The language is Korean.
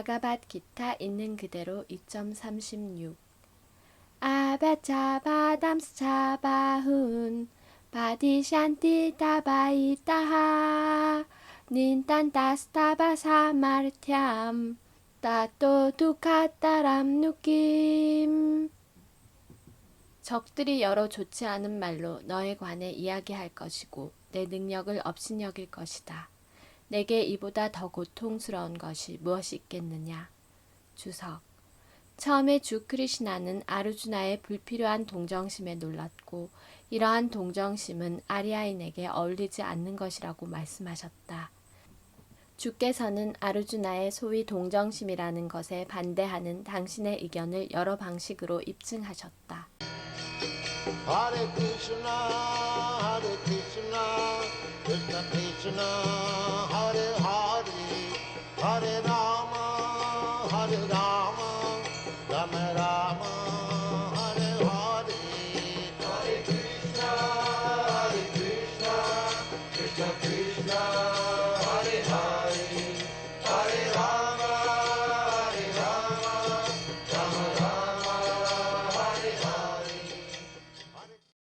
바가밭 기타 있는 그대로 2.36 아바차바 담스 차바훈 바디샨티 타바이타하 닌탄타스타바 사 마르티암 따또 두카따람 느낌 적들이 여러 좋지 않은 말로 너에 관해 이야기할 것이고 내 능력을 업신여길 것이다. 내게 이보다 더 고통스러운 것이 무엇이 있겠느냐? 주석. 처음에 주 크리시나는 아르주나의 불필요한 동정심에 놀랐고 이러한 동정심은 아리아인에게 어울리지 않는 것이라고 말씀하셨다. 주께서는 아르주나의 소위 동정심이라는 것에 반대하는 당신의 의견을 여러 방식으로 입증하셨다. Hare Krishna, Hare Krishna, Krishna Krishna,